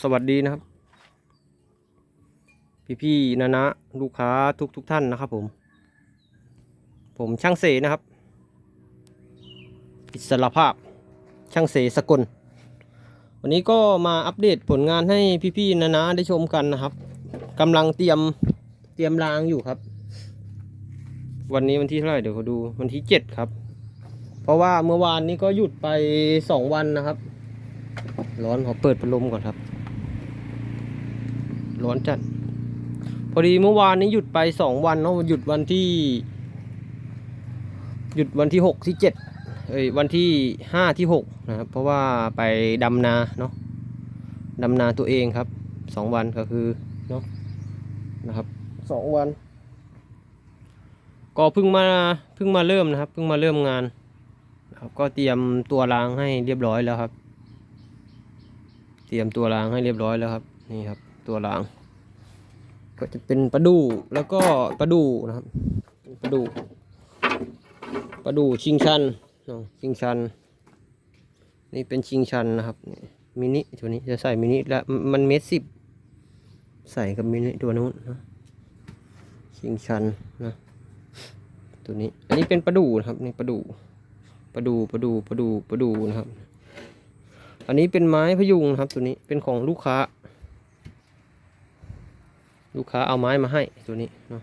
สวัสดีนะครับ พี่ๆนะนะลูกค้าทุกทุกๆท่านนะครับผม ผมช่างเสนะครับ อิสระภาพช่างเสสกล วันนี้ก็มาอัปเดตผลงานให้พี่ๆนะนะได้ชมกันนะครับกำลังเตรียมเตรียมรางอยู่ครับ วันนี้วันที่เท่าไหร่เดี๋ยวเขาดูวันที่เจ็ดครับ เพราะว่าเมื่อวานนี้ก็หยุดไปสองวันนะครับ ร้อนขอเปิดพัดลมก่อนครับ ร้อนจัด พอดีเมื่อวานนี้หยุดไปสองวันเนาะหยุดวันที่ หยุดวันที่หกที่เจ็ดเอ้ยวันที่ห้าที่หกนะครับเพราะว่าไปดำนาเนาะดำนาตัวเองครับสองวันก็คือเนาะนะครับสองวัน ก็เพิ่งมาเพิ่งมาเริ่มนะครับเพิ่งมาเริ่มงานนะครับก็เตรียมตัวรางให้เรียบร้อยแล้วครับ เตรียมตัวรางให้เรียบร้อยแล้วครับ นี่ครับ ตัวราง ก็จะเป็นปลาดูแล้วก็ปลาดูนะครับปลาดูปลาดูชิงชันเนาะชิงชัน นี่เป็นชิงชันนะครับมินิตัวนี้จะใส่มินิแล้วมันเมตรสิบใส่กับมินิตัวนู้นนะชิงชันนะตัวนี้อันนี้เป็นปลาดูนะครับนี่ปลาดูปลาดูปลาดูปลาดูปลาดูนะครับ อันนี้เป็นไม้พยุงนะครับ ตัวนี้เป็นของลูกค้า ลูกค้าเอาไม้มาให้ตัวนี้เนาะ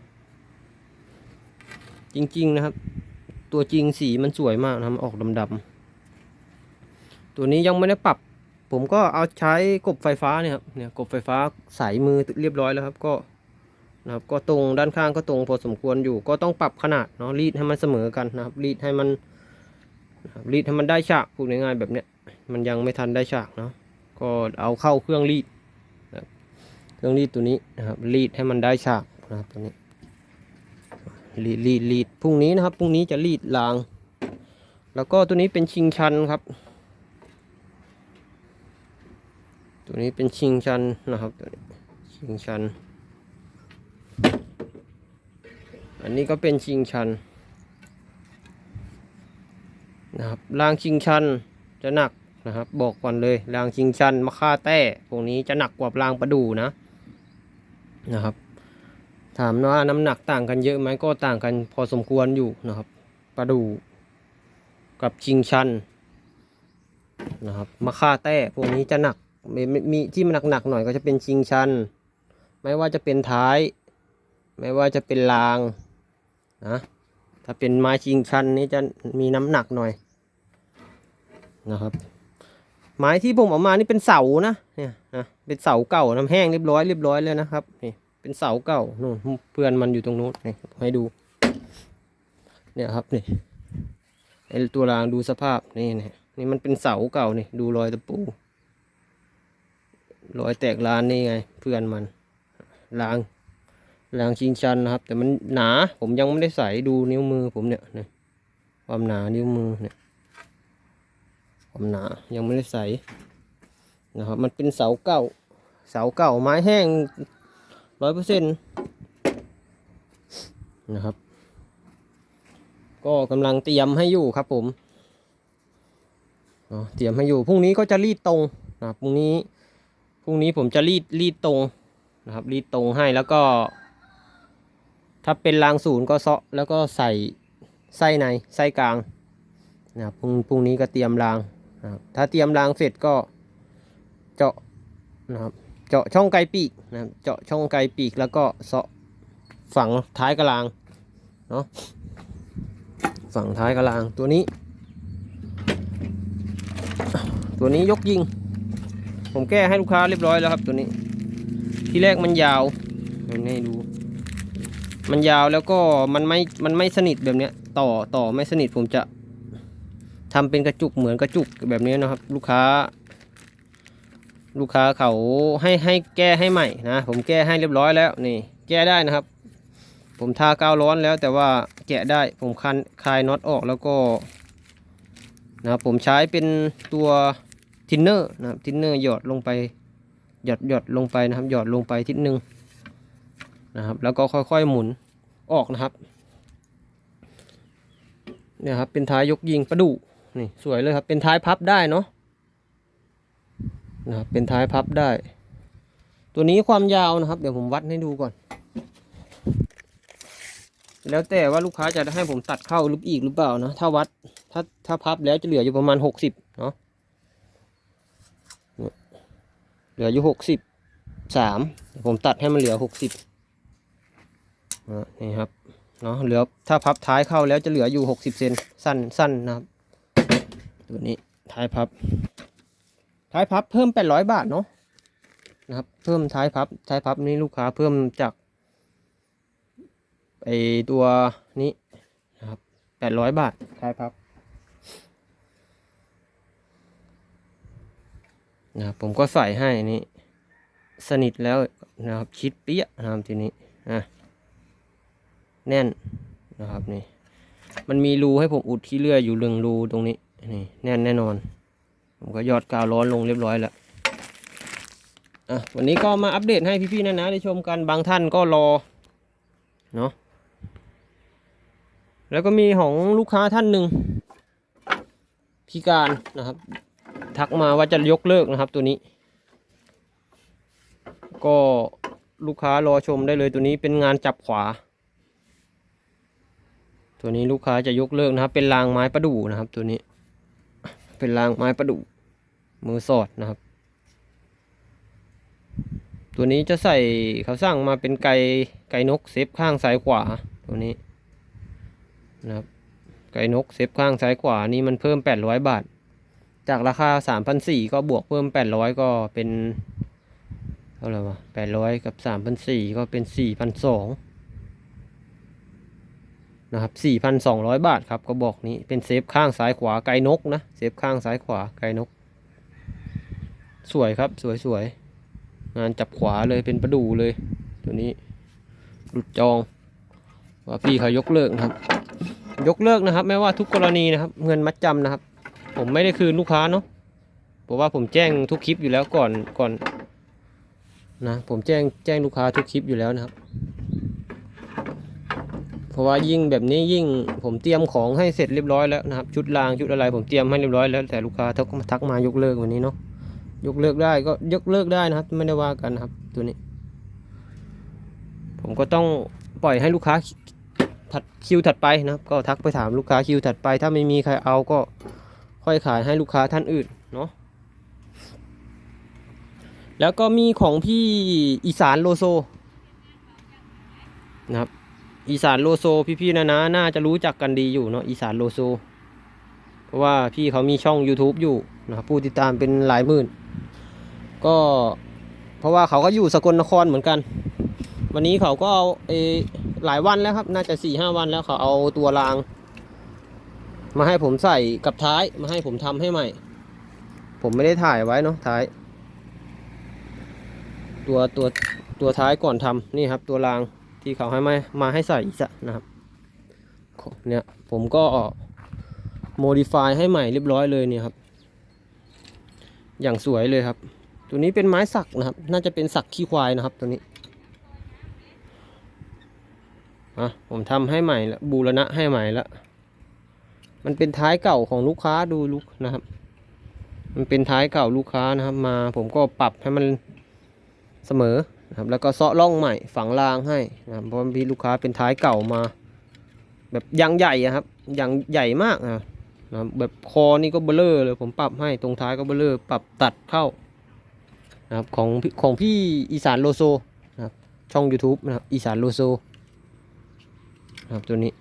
จริงๆนะครับ ตัวจริงสีมันสวยมากนะครับออกดำๆตัวนี้ยังไม่ได้ปรับ ผมก็เอาใช้กบไฟฟ้าเนี่ยครับเนี่ยกบไฟฟ้าใส่มือเรียบร้อยแล้วครับก็นะครับก็ตรงด้านข้างก็ตรงพอสมควรอยู่ ก็ต้องปรับขนาดเนาะรีดให้มันเสมอกันนะครับรีดให้มันรีดให้มันได้ฉากพูดง่ายๆแบบเนี้ยมันยังไม่ทันได้ฉากเนาะก็เอาเข้าเครื่องรีด เครื่องรีดตัวนี้นะครับรีดให้มันได้ฉากนะครับตัวนี้รีดรีดรีดพรุ่งนี้นะครับพรุ่งนี้จะรีดราง แล้วก็ตัวนี้เป็นชิงชันครับ ตัวนี้เป็นชิงชันนะครับตัวนี้ชิงชัน อันนี้ก็เป็นชิงชันนะครับรางชิงชันจะหนักนะครับบอกก่อนเลยรางชิงชันมะค่าแต้พวกนี้จะหนักกว่ารางประดูนะ นะครับ ถามว่าน้ำหนักต่างกันเยอะไหมก็ต่างกันพอสมควรอยู่นะครับปลาดูกับชิงชันนะครับมะค่าแต้พวกนี้จะหนักมีมีมีที่มันหนักๆหน่อยก็จะเป็นชิงชัน ไม่ว่าจะเป็นท้าย ไม่ว่าจะเป็นรางนะถ้าเป็นไม้ชิงชันนี้จะมีน้ำหนักหน่อยนะครับ ไม้ที่ผมเอามานี่เป็นเสานะ เนี่ยนะเป็นเสาเก่าน้ำแห้งเรียบร้อยเรียบร้อยเลยนะครับนี่เป็นเสาเก่านู่นเพื่อนมันอยู่ตรงนู้นนี่ให้ดู เนี่ยครับนี่ไอตัวรางดูสภาพนี่นี่นี่มันเป็นเสาเก่านี่ดูรอยตะปูรอยแตกลานนี่ไง เพื่อนมันรางรางชิงชันนะครับ แต่มันหนาผมยังไม่ได้ใส่ดูนิ้วมือผมเนี่ยนี่ความหนานิ้วมือเนี่ยความหนายังไม่ได้ใส่ นะครับ มันเป็นเสาเก่า เสาเก่าไม้แห้งร้อยเปอร์เซ็นต์นะครับ ก็กำลังเตรียมให้อยู่ครับผมเตรียมให้อยู่พรุ่งนี้ก็จะรีดตรงนะรพรุ่งนี้พรุ่งนี้ผมจะรีดรีดตรงนะครับ รีดตรงให้แล้วก็ ถ้าเป็นรางศูนย์ก็เซาะแล้วก็ใส่ไส้ในไส้กลางนะครับพรุ่งพรุ่งนี้ก็เตรียมรางนะครับถ้าเตรียมรางเสร็จก็ เจาะนะครับเจาะช่องไกลปีกนะครับเจาะช่องไกลปีกแล้วก็เสาะฝังท้ายกระลางเนาะฝั่งท้ายกระลางตัวนี้ ตัวนี้ยกยิง ผมแก้ให้ลูกค้าเรียบร้อยแล้วครับตัวนี้ ที่แรกมันยาวให้ดู มันยาวแล้วก็มันไม่มันไม่สนิทแบบเนี้ย ต่อต่อไม่สนิทผมจะทำเป็นกระจุกเหมือนกระจุกแบบนี้นะครับ ลูกค้า ลูกค้าเขาให้ให้แก้ให้ใหม่นะ ผมแก้ให้เรียบร้อยแล้วนี่ แก้ได้นะครับ ผมทากาวร้อนแล้วแต่ว่าแกะได้ผมคันคลายน็อตออกแล้วก็นะครับผมใช้เป็นตัวทินเนอร์นะครับทินเนอร์หยอดลงไปหยอดหยอดลงไปนะครับ หยอดลงไปทิศหนึ่งนะครับ แล้วก็ค่อยๆหมุนออกนะครับเนี่ยครับเป็นท้ายยกยิงประดุนี่สวยเลยครับเป็นท้ายพับได้เนาะ นะครับเป็นท้ายพับได้ ตัวนี้ความยาวนะครับ เดี๋ยวผมวัดให้ดูก่อน แล้วแต่ว่าลูกค้าจะให้ผมตัดเข้าหรืออีกหรือเปล่านะถ้าวัดถ้าถ้าพับแล้วจะเหลืออยู่ประมาณหกสิบเนาะเนี่ยเหลืออยู่หกสิบสามผมตัดให้มันเหลือหกสิบนี่ครับเนาะเหลือถ้าพับท้ายเข้าแล้วจะเหลืออยู่หกสิบเซนสั้นสั้นนะครับ ตัวนี้ท้ายพับ ท้ายพับเพิ่มแปดร้อยบาทเนาะนะครับ เพิ่มท้ายพับ ท้ายพับนี้ลูกค้าเพิ่มจากไอตัวนี้นะครับแปดร้อยบาท ท้ายพับนะครับผมก็ใส่ให้นี่สนิทแล้วนะครับชิดเปี้ยนะครับทีนี้อะแน่นนะครับนี่มันมีรูให้ผมอุดที่เลื่อยอยู่เรืองรูตรงนี้นี่แน่นแน่นอน ผมก็ยอดกาวร้อนลงเรียบร้อยแล้วอะวันนี้ก็มาอัปเดตให้พี่ๆนะนะได้ชมกันบางท่านก็รอเนาะแล้วก็มีของลูกค้าท่านหนึ่งพิการนะครับ ทักมาว่าจะยกเลิกนะครับตัวนี้ ก็ลูกค้ารอชมได้เลยตัวนี้เป็นงานจับขวา ตัวนี้ลูกค้าจะยกเลิกนะครับ เป็นรางไม้ประดู่นะครับตัวนี้ เป็นรางไม้ประดู่มือสอดนะครับ ตัวนี้จะใส่เขาสั่งมาเป็นไก่ไก่นกเซฟข้างซ้ายขวาตัวนี้นะครับไก่นกเซฟข้างซ้ายขวานี่มันเพิ่ม 800 บาท จากราคา 3,400 ก็บวกเพิ่ม 800 ก็เป็นเท่าไหร่วะ800 กับ 3,400 ก็เป็น 4,200 นะครับ 4,200 บาทครับก็บอกนี้เป็นเซฟข้างซ้ายขวาไก่นกนะเซฟข้างซ้ายขวาไก่นก สวยครับสวยสวยงานจับขวาเลยเป็นประดูเลย ตัวนี้หลุดจอง ว่าพี่เขายกเลิกนะครับ ยกเลิกนะครับ ไม่ว่าทุกกรณีนะครับ เงินมัดจำนะครับ ผมไม่ได้คืนลูกค้าเนาะเพราะว่าผมแจ้งทุกคลิปอยู่แล้วก่อนก่อนนะผมแจ้งแจ้งลูกค้าทุกคลิปอยู่แล้วนะครับ ราะว่ายิ่งแบบนี้ยิ่งผมเตรียมของให้เสร็จเรียบร้อยแล้วนะครับ ชุดรางชุดอะไรผมเตรียมให้เรียบร้อยแล้วแต่ลูกค้าทักมาทักมายกเลิกวันนี้เนาะยกเลิกได้ก็ยกเลิกได้นะครับ ไม่ได้ว่ากันนะครับ ตัวนี้ ผมก็ต้องปล่อยให้ลูกค้าถัดคิวถัดไปนะครับ ก็ทักไปถามลูกค้าคิวถัดไป ถ้าไม่มีใครเอาก็ค่อยขายให้ลูกค้าท่านอื่นเนาะแล้วก็มีของพี่อีสานโลโซนะครับ อีสานโลโซพี่ๆนะนะน่าจะรู้จักกันดีอยู่เนาะอีสานโลโซ เพราะว่าพี่เขามีช่อง YouTube อยู่นะผู้ติดตามเป็นหลายหมื่น ก็เพราะว่าเขาก็อยู่สกลนครเหมือนกัน วันนี้เขาก็เอาเออหลายวันแล้วครับ น่าจะสี่ห้าวันแล้วเขาเอาตัวราง มาให้ผมใส่กับท้ายมาให้ผมทำให้ใหม่ ผมไม่ได้ถ่ายไว้เนาะท้าย ตัวตัวตัวท้ายก่อนทำนี่ครับ ตัวราง ที่เขาให้มามาให้ใส่อีกะนะครับเนี่ยผมก็โมดิฟายให้ใหม่เรียบร้อยเลยเนี่ยครับ อย่างสวยเลยครับ ตัวนี้เป็นไม้สักนะครับ น่าจะเป็นสักขี้ควายนะครับตัวนี้อะผมทำให้ใหม่แล้วบูรณะให้ใหม่แล้วมันเป็นท้ายเก่าของลูกค้าดูลูกนะครับ มันเป็นท้ายเก่าลูกค้านะครับ มาผมก็ปรับให้มันเสมอ นะครับแล้วก็เซาะร่องใหม่ฝังรางให้นะครับเพราะมีลูกค้าเป็นท้ายเก่ามา แบบยางใหญ่ครับยางใหญ่มากนะนะแบบคอนี่ก็เบลเลอร์เลยผมปรับให้ตรงท้ายก็เบลเลอร์ปรับตัดเข้านะครับของของพี่อีสานโลโซนะครับช่อง YouTube นะครับอีสานโลโซนะครับตัวนี้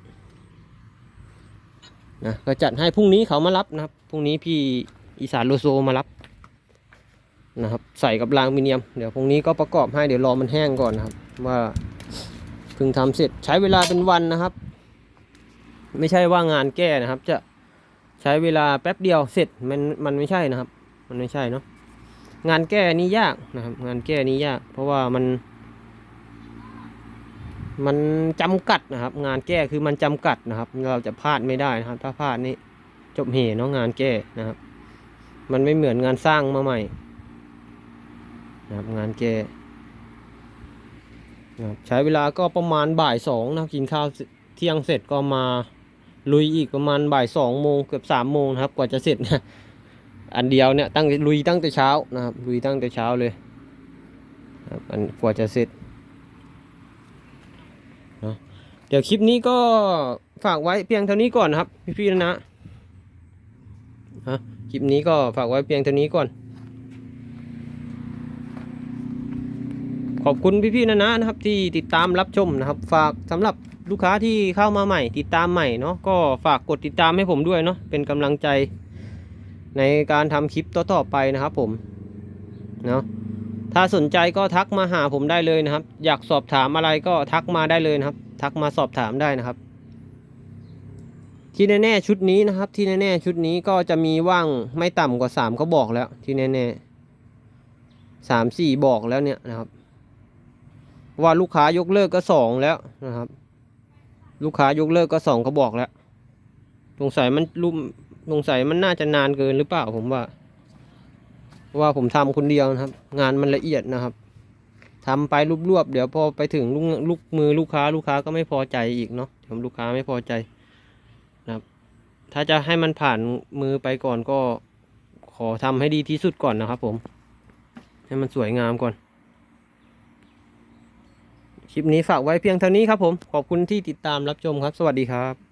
นะก็จัดให้พรุ่งนี้เขามารับนะครับพรุ่งนี้พี่อีสานโลโซมารับ นะครับ ใส่กับรางมิเนียม เดี๋ยวพรุ่งนี้ก็ประกอบให้เดี๋ยวรอมันแห้งก่อนนะครับ ว่าเพิ่งทำเสร็จใช้เวลาเป็นวันนะครับ ไม่ใช่ว่างานแก้นะครับ จะใช้เวลาแป๊บเดียวเสร็จมันมันไม่ใช่นะครับ มันไม่ใช่เนาะงานแก้นี้ยากนะครับ งานแก้นี้ยาก เพราะว่ามัน มันจำกัดนะครับ งานแก้คือมันจำกัดนะครับ เราจะพลาดไม่ได้นะครับ ถ้าพลาดนี่จบเหเนาะงานแก้นะครับ มันไม่เหมือนงานสร้างมาใหม่ นะครับงานแก้นะครับใช้เวลาก็ประมาณบ่ายสองนะครับกินข้าวเที่ยงเสร็จก็มาลุยอีกประมาณบ่ายสองโมงเกือบสามโมงครับกว่าจะเสร็จนะอันเดียวเนี่ยตั้งลุยตั้งแต่เช้านะครับลุยตั้งแต่เช้าเลยครับอันกว่าจะเสร็จเนะเดี๋ยวคลิปนี้ก็ฝากไว้เพียงเท่านี้ก่อนนะครับ พี่ๆนะนะฮะคลิปนี้ก็ฝากไว้เพียงเท่านี้ก่อน ขอบคุณพี่ๆนะนะนะครับที่ติดตามรับชมนะครับ ฝากสำหรับลูกค้าที่เข้ามาใหม่ ติดตามใหม่เนาะก็ฝากกดติดตามให้ผมด้วยเนาะเป็นกำลังใจในการทำคลิปต่อๆไปนะครับผมเนาะถ้าสนใจก็ทักมาหาผมได้เลยนะครับ อยากสอบถามอะไรก็ทักมาได้เลยนะครับ ทักมาสอบถามได้นะครับ ที่แน่ๆชุดนี้นะครับ ที่แน่ๆชุดนี้ก็จะมีว่างไม่ต่ำกว่าสามเขาบอกแล้ว ที่แน่ๆสามสี่บอกแล้วเนี่ยนะครับ ว่าลูกค้ายกเลิกก็สองแล้วนะครับ ลูกค้ายกเลิกก็สองเขาบอกแล้วสงสัยมันรุ่มสงสัยมันน่าจะนานเกินหรือเปล่าผมว่าเพราะว่าผมทำคนเดียวนะครับ งานมันละเอียดนะครับทำไปรวบๆเดี๋ยวพอไปถึงลูกลูกมือลูกค้าลูกค้าก็ไม่พอใจอีกเนาะเดี๋ยวลูกค้าไม่พอใจนะครับ ถ้าจะให้มันผ่านมือไปก่อนก็ขอทำให้ดีที่สุดก่อนนะครับ ผม ให้มันสวยงามก่อน คลิปนี้ฝากไว้เพียงเท่านี้ครับผม ขอบคุณที่ติดตามรับชมครับ สวัสดีครับ